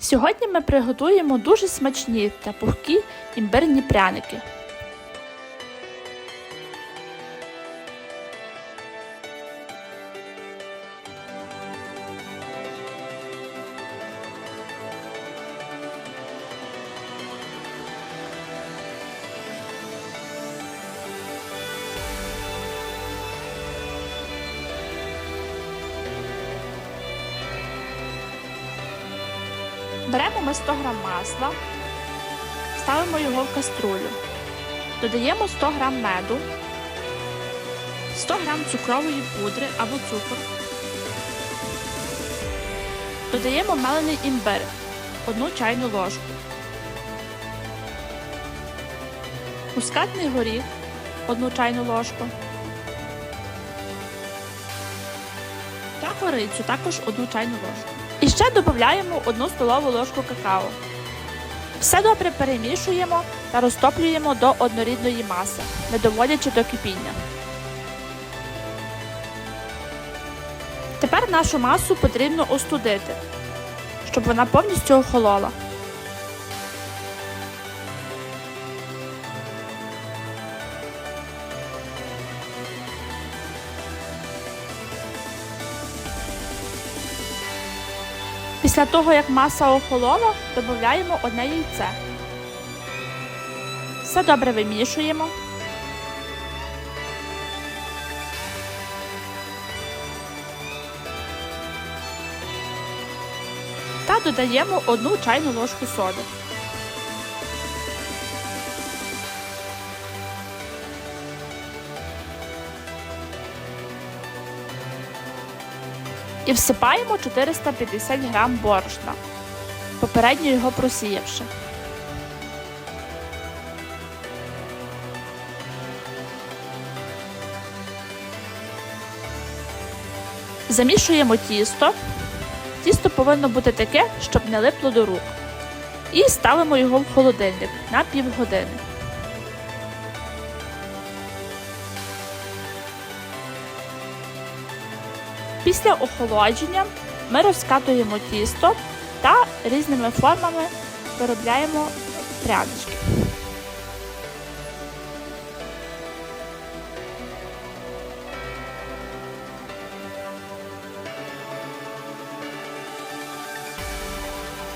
Сьогодні ми приготуємо дуже смачні та пухкі імбирні пряники. Беремо ми 100 г масла, ставимо його в каструлю. Додаємо 100 г меду, 100 г цукрової пудри або цукор. Додаємо мелений імбир, 1 чайну ложку. Мускатний горіх, 1 чайну ложку. Та корицю також 1 чайну ложку. І ще додаємо 1 столову ложку какао. Все добре перемішуємо та розтоплюємо до однорідної маси, не доводячи до кипіння. Тепер нашу масу потрібно остудити, щоб вона повністю охолола. Після того, як маса охолола, додаємо одне яйце. Все добре вимішуємо. Та додаємо одну чайну ложку соди. І всипаємо 450 г борошна, попередньо його просіявши. Замішуємо тісто. Тісто повинно бути таке, щоб не липло до рук. І ставимо його в холодильник на півгодини. Після охолодження ми розкатуємо тісто та різними формами виробляємо прянички.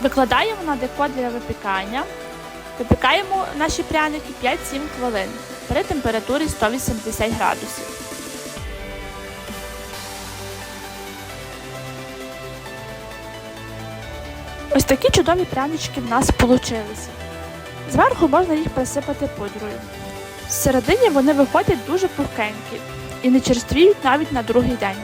Викладаємо на деко для випікання. Випікаємо наші пряники 5-7 хвилин при температурі 180 градусів. Ось такі чудові прянички в нас получилися. Зверху можна їх присипати пудрою. Всередині вони виходять дуже пухкенькі і не черствіють навіть на другий день.